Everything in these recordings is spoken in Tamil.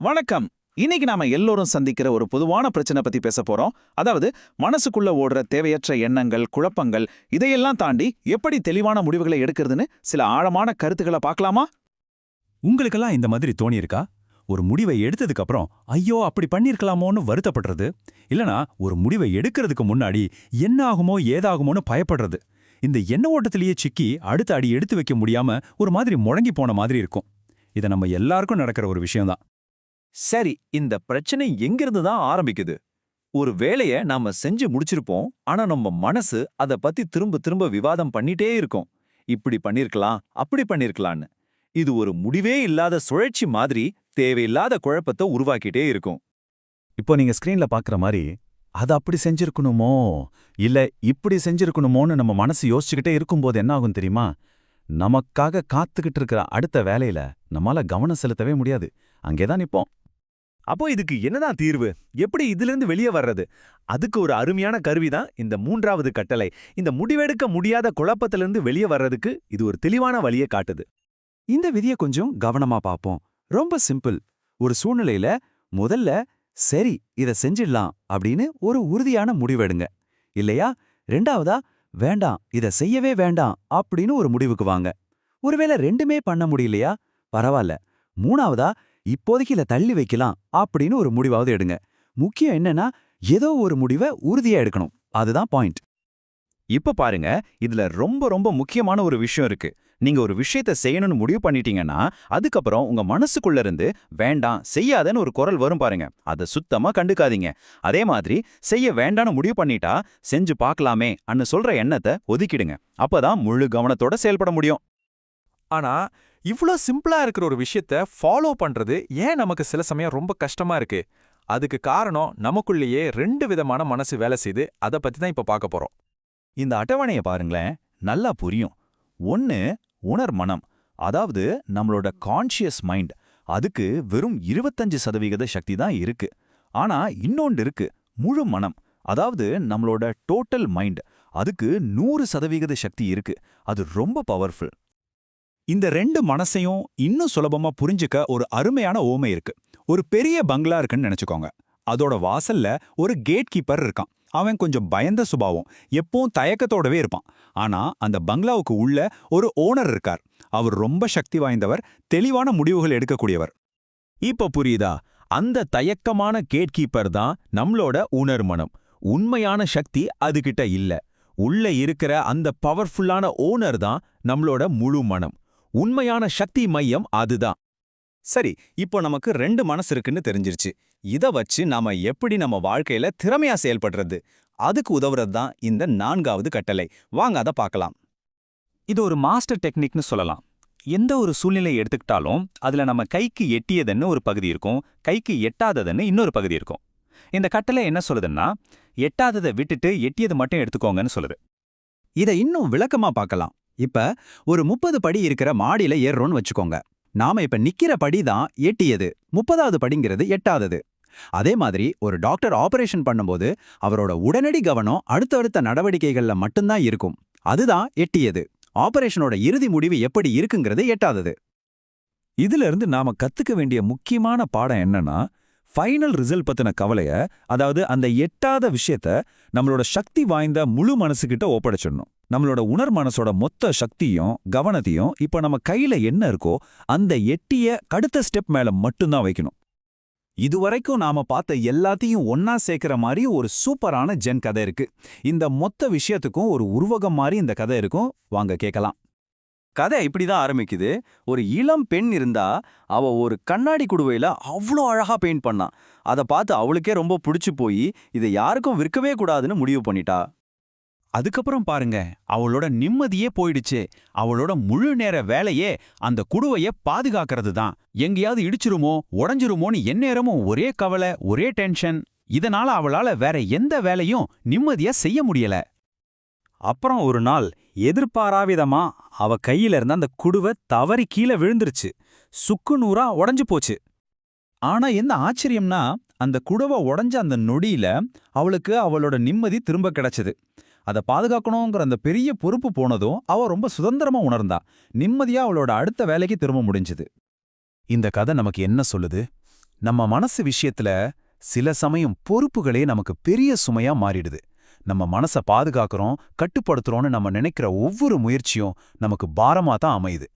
வணக்கம். இன்னைக்கு நாம எல்லோரும் சந்திக்கிற ஒரு பொதுவான பிரச்சனை பத்தி பேச போறோம். அதாவது மனசுக்குள்ள ஓடுற தேவையற்ற எண்ணங்கள் குழப்பங்கள் இதையெல்லாம் தாண்டி எப்படி தெளிவான முடிவுகளை எடுக்கிறதுன்னு சில ஆழமான கருத்துக்களை பார்க்கலாமா? உங்களுக்கெல்லாம் இந்த மாதிரி தோணியிருக்கா? ஒரு முடிவை எடுத்ததுக்கு அப்புறம் ஐயோ அப்படி பண்ணியிருக்கலாமோன்னு வருத்தப்படுறது? இல்லனா ஒரு முடிவை எடுக்கிறதுக்கு முன்னாடி என்ன ஆகுமோ ஏதாகுமோன்னு பயப்படுறது. இந்த எண்ண ஓட்டத்திலேயே சிக்கி அடுத்த அடி எடுத்து வைக்க முடியாம ஒரு மாதிரி முழங்கி போன மாதிரி இருக்கும். இது நம்ம எல்லாருக்கும் நடக்கிற ஒரு விஷயம்தான். சரி இந்த பிரச்சனை எங்கிருந்து தான் ஆரம்பிக்குது? ஒரு வேலைய நாம செஞ்சு முடிச்சிருப்போம் ஆனா நம்ம மனசு அத பத்தி திரும்ப திரும்ப விவாதம் பண்ணிட்டே இருக்கும். இப்படி பண்ணிருக்கலாம் அப்படி பண்ணிருக்கலான்னு இது ஒரு முடிவே இல்லாத சுழற்சி மாதிரி தேவையில்லாத குழப்பத்தை உருவாக்கிட்டே இருக்கும். இப்போ நீங்க ஸ்கிரீன்ல பாக்குற மாதிரி அது அப்படி செஞ்சிருக்கணுமோ? இல்ல இப்படி செஞ்சிருக்கணுமோன்னு நம்ம மனசு யோசிச்சுக்கிட்டே இருக்கும்போது என்ன ஆகும் தெரியுமா? நமக்காக காத்துக்கிட்டு இருக்கிற அடுத்த வேலையில நம்மால கவனம் செலுத்தவே முடியாது. அங்கேதான் நிப்போம். அப்போ இதுக்கு என்னதான் தீர்வு? எப்படி இதுல இருந்து வெளியே வர்றது? அதுக்கு ஒரு அருமையான கருவி தான் இந்த மூன்றாவது கட்டளை. இந்த முடிவெடுக்க முடியாத குழப்பத்திலிருந்து வெளியே வர்றதுக்கு இது ஒரு தெளிவான வழியை காட்டுது. இந்த விதிய கொஞ்சம் கவனமா பாப்போம் ரொம்ப சிம்பிள். ஒரு சூழ்நிலையில முதல்ல சரி இத செஞ்சிடலாம் அப்படின்னு ஒரு உறுதியான முடிவெடுங்க. இல்லையா? ரெண்டாவதா வேண்டாம் இத செய்யவே வேண்டாம் அப்படின்னு ஒரு முடிவுக்கு வாங்க. ஒருவேளை ரெண்டுமே பண்ண முடியலையா? பரவாயில்ல. மூணாவதா இப்போதைக்கு இத தள்ளி வைக்கலாம் அப்படின்னு ஒரு முடிவாவது எடுங்க. முக்கியம் என்னன்னா ஏதோ ஒரு முடிவை உறுதியா எடுக்கணும். அதுதான் பாயிண்ட் இப்ப பாருங்க இதுல ரொம்ப ரொம்ப முக்கியமான ஒரு விஷயம் இருக்கு. நீங்க ஒரு விஷயத்த செய்யணும்னு முடிவு பண்ணிட்டீங்கன்னா அதுக்கப்புறம் உங்க மனசுக்குள்ள இருந்து வேண்டாம் செய்யாதன்னு ஒரு குரல் வரும் பாருங்க. அதை சுத்தமா கண்டுக்காதீங்க. அதே மாதிரி செய்ய வேண்டாம்னு முடிவு பண்ணிட்டா செஞ்சு பார்க்கலாமே அன்னு சொல்ற எண்ணத்தை ஒதுக்கிடுங்க. அப்பதான் முழு கவனத்தோட செயல்பட முடியும். ஆனா இவ்ளோ சிம்பிளா இருக்கிற ஒரு விஷயத்த ஃபாலோ பண்றது ஏன் நமக்கு சில சமயம் ரொம்ப கஷ்டமா இருக்கு? அதுக்கு காரணம் நமக்குள்ளேயே ரெண்டு விதமான மனசு வேலை செய்து அத பத்தி தான் இப்ப பார்க்க போறோம். இந்த அட்டவணையை பாருங்களேன் நல்லா புரியும். ஒன்னு உணர் மனம் அதாவது நம்மளோட கான்ஷியஸ் மைண்ட் அதுக்கு வெறும் 25% சதவிகித சக்தி தான் இருக்கு. ஆனா இன்னொன்று இருக்கு முழு மனம். அதாவது நம்மளோட டோட்டல் மைண்ட் அதுக்கு நூறு சதவிகித சக்தி இருக்கு. அது ரொம்ப பவர்ஃபுல் இந்த ரெண்டு மனசையும் இன்னும் சுலபமா புரிஞ்சுக்க ஒரு அருமையான ஓமை இருக்கு. ஒரு பெரிய பங்களா இருக்குன்னு நினைச்சுக்கோங்க. அதோட வாசல்ல ஒரு கேட் கீப்பர் இருக்கான். அவன் கொஞ்சம் பயந்த சுபாவம். எப்பவும் தயக்கத்தோடவே இருப்பான். ஆனா அந்த பங்களாவுக்கு உள்ள ஒரு ஓனர் இருக்கார். அவர் ரொம்ப சக்தி வாய்ந்தவர் தெளிவான முடிவுகள் எடுக்கக்கூடியவர். இப்ப புரியுதா? அந்த தயக்கமான கேட் கீப்பர் தான் நம்மளோட உணர்மனம் உண்மையான சக்தி அதுகிட்ட இல்ல. உள்ள இருக்கிற அந்த பவர்ஃபுல்லான ஓனர் தான் நம்மளோட முழு மனம். உண்மையான சக்தி மையம் அதுதான். சரி இப்போ நமக்கு ரெண்டு மனசு இருக்குன்னு தெரிஞ்சிருச்சு. இத வச்சு நாம எப்படி நம்ம வாழ்க்கையில திறமையா செயல்படுறது? அதுக்கு உதவுறது தான் இந்த நான்காவது கட்டளை. வாங்க அதை பார்க்கலாம். இது ஒரு மாஸ்டர் டெக்னிக்னு சொல்லலாம். எந்த ஒரு சூழ்நிலை எடுத்துக்கிட்டாலும் அதுல நம்ம கைக்கு எட்டியதுன்னு ஒரு பகுதி இருக்கும் கைக்கு எட்டாததுன்னு இன்னொரு பகுதி இருக்கும். இந்த கட்டளை என்ன சொல்லுதுன்னா எட்டாததை விட்டுட்டு எட்டியது மட்டும் எடுத்துக்கோங்கன்னு சொல்லுது. இதை இன்னும் விளக்கமா பார்க்கலாம். இப்ப ஒரு முப்பது படி இருக்கிற மாடியில ஏறுறோம்னு வச்சுக்கோங்க. நாம இப்ப நிக்கிற படி தான் எட்டியது. முப்பதாவது படிங்கிறது எட்டாதது. அதே மாதிரி ஒரு டாக்டர் ஆபரேஷன் பண்ணும்போது அவரோட உடனடி கவனம் அடுத்தடுத்த நடவடிக்கைகள்ல மட்டும்தான் இருக்கும். அதுதான் எட்டியது. ஆபரேஷனோட இறுதி முடிவு எப்படி இருக்குங்கிறது எட்டாதது. இதுல இருந்து நாம கத்துக்க வேண்டிய முக்கியமான பாடம் என்னன்னா ஃபைனல் ரிசல்ட் பத்தின கவலைய அதாவது அந்த எட்டாத விஷயத்த நம்மளோட சக்தி வாய்ந்த முழு மனசுகிட்ட ஒப்படைச்சிடணும். நம்மளோட உணர் மனசோட மொத்த சக்தியும் கவனத்தையும் இப்ப நம்ம கையில என்ன இருக்கோ அந்த எட்டிய கடுத்த ஸ்டெப் மேல மட்டும்தான் வைக்கணும். இதுவரைக்கும் நாம பார்த்த எல்லாத்தையும் ஒன்னா சேர்க்கிற மாதிரி ஒரு சூப்பரான ஜென் கதை இருக்கு. இந்த மொத்த விஷயத்துக்கும் ஒரு உருவகம் மாதிரி இந்த கதை இருக்கும். வாங்க கேட்கலாம். கதை இப்படிதான் ஆரம்பிக்குது. ஒரு இளம் பெண் இருந்தா அவ ஒரு கண்ணாடி குடுவையில அவ்வளோ அழகா பெயிண்ட் பண்ணான் அதை பார்த்து அவளுக்கே ரொம்ப பிடிச்சு போய் இதை யாருக்கும் விற்கவே கூடாதுன்னு முடிவு பண்ணிட்டா. அதுக்கப்புறம் பாருங்க அவளோட நிம்மதியே போயிடுச்சு. அவளோட முழு நேர வேலையே அந்த குடுவைய பாதுகாக்கிறது தான் எங்கேயாவது இடிச்சிருமோ உடஞ்சிருமோன்னு எந்நேரமும் ஒரே கவலை ஒரே டென்ஷன். இதனால அவளால வேற எந்த வேலையும் நிம்மதியா செய்ய முடியல. அப்புறம் ஒரு நாள் எதிர்பாராவிதமா அவ கையில இருந்த அந்த குடுவை தவறி கீழே விழுந்துருச்சு. சுக்கு நூறா உடஞ்சு போச்சு. ஆனா என்ன ஆச்சரியம்னா அந்த குடுவை உடஞ்ச அந்த நொடியில அவளுக்கு அவளோட நிம்மதி திரும்ப கிடைச்சது. அதை பாதுகாக்கணுங்கிற அந்த பெரிய பொறுப்பு போனதும் அவ ரொம்ப சுதந்திரமா உணர்ந்தா. நிம்மதியா அவளோட அடுத்த வேலைக்கு திரும்ப முடிஞ்சுது. இந்த கதை நமக்கு என்ன சொல்லுது? நம்ம மனசு விஷயத்துல சில சமயம் பொறுப்புகளே நமக்கு பெரிய சுமையா மாறிடுது. நம்ம மனச பாதுகாக்கிறோம் கட்டுப்படுத்துறோம்னு நம்ம நினைக்கிற ஒவ்வொரு முயற்சியும் நமக்கு பாரமா தான் அமையுது.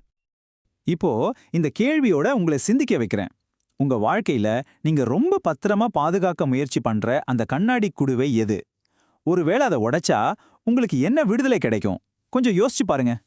இப்போ இந்த கேள்வியோட உங்களை சிந்திக்க வைக்கிறேன். உங்க வாழ்க்கையில நீங்க ரொம்ப பத்திரமா பாதுகாக்க முயற்சி பண்ற அந்த கண்ணாடி குடுவை எது? ஒருவேளை அதை உடைச்சா உங்களுக்கு என்ன விடுதலை கிடைக்கும்? கொஞ்சம் யோசிச்சு பாருங்க.